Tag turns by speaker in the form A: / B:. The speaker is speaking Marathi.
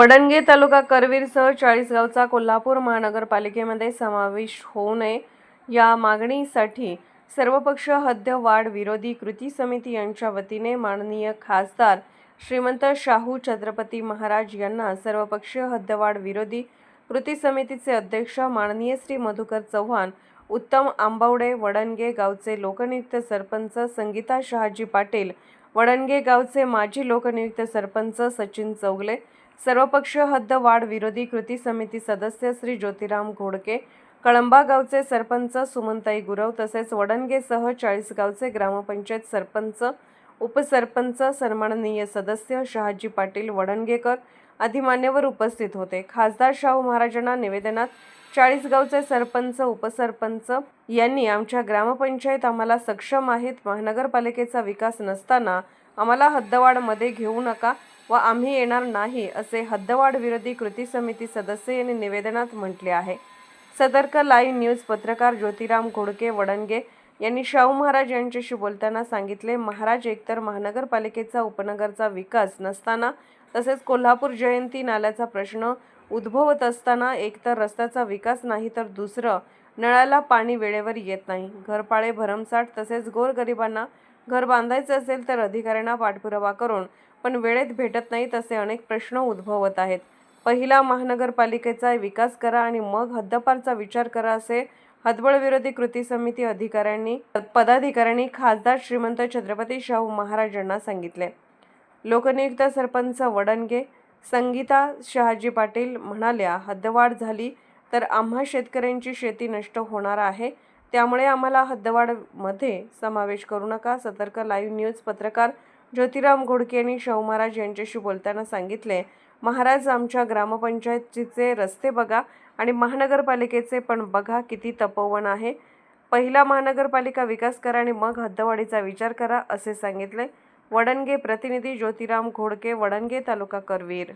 A: वडणगे तालुका करवीरसह चाळीसगावचा कोल्हापूर महानगरपालिकेमध्ये समावेश होऊ नये. या मागणीसाठी सर्वपक्ष हद्दवाढ विरोधी कृती समिती यांच्या वतीने माननीय खासदार श्रीमंत शाहू छत्रपती महाराज यांना सर्वपक्षीय हद्दवाढ विरोधी कृती समितीचे अध्यक्ष माननीय श्री मधुकर चव्हाण उत्तम आंबवडे वडणगे गावचे लोकनियुक्त सरपंच संगीता शहाजी पाटील वडणगे गावचे माजी लोकनियुक्त सरपंच सचिन चौगले सर्वपक्षीय हद्द वाढ विरोधी कृती समिती सदस्य श्री ज्योतिराम घोडके कळंबा गावचे सरपंच सुमनताई गुरव तसेच वडणगेसह चाळीस गावचे ग्रामपंचायत सरपंच उपसरपंच सन्माननीय सदस्य शहाजी पाटील वडणगेकर आदी मान्यवर उपस्थित होते. खासदार शाहू महाराजांना निवेदनात चाळीसगावचे सरपंच उपसरपंच यांनी आमच्या ग्रामपंचायत आम्हाला सक्षम आहेत महानगरपालिकेचा विकास नसताना आम्हाला हद्दवाढमध्ये घेऊ नका व आम्ही येणार नाही असे हद्दवाढ विरोधी कृती समिती सदस्य यांनी निवेदनात म्हटले आहे. सतर्क लाईव्ह न्यूज पत्रकार ज्योतिराम घोडके वडणगे यांनी शाहू महाराज यांच्याशी बोलताना सांगितले महाराज एकतर महानगरपालिकेचा उपनगरचा विकास नसताना तसेच कोल्हापूर जयंती नाल्याचा प्रश्न उद्भवत असताना एकतर रस्त्याचा विकास नाही तर दुसरं नळाला पाणी वेळेवर येत नाही. घरपाळे भरमसाठ तसेच गोरगरिबांना घर बांधायचे असेल तर अधिकाऱ्यांना पाठपुरावा करून पण वेळेत भेटत नाहीत असे अनेक प्रश्न उद्भवत आहेत. पहिला महानगरपालिकेचा विकास करा आणि मग हद्दपारचा विचार करा असे हदबळविरोधी कृती समिती अधिकाऱ्यांनी पदाधिकाऱ्यांनी खासदार श्रीमंत छत्रपती शाहू महाराजांना सांगितले. लोकनियुक्त सरपंच वडणगे संगीता शहाजी पाटील म्हणाल्या हद्दवाढ झाली तर आम्हा शेतकऱ्यांची शेती नष्ट होणार आहे त्यामुळे आम्हाला हद्दवाढमध्ये समावेश करू नका सतर्क लाईव्ह न्यूज पत्रकार ज्योतिराम घोडके यांनी शाहू महाराज यांच्याशी बोलताना सांगितले महाराज आमच्या ग्रामपंचायतीचे रस्ते बघा आणि महानगरपालिकेचे पण बघा किती तपोवन आहे. पहिला महानगरपालिका विकास करा आणि मग हद्दवाढीचा विचार करा असे सांगितले. वडणगे प्रतिनिधी ज्योतिराम घोडके वडणगे तालुका करवीर.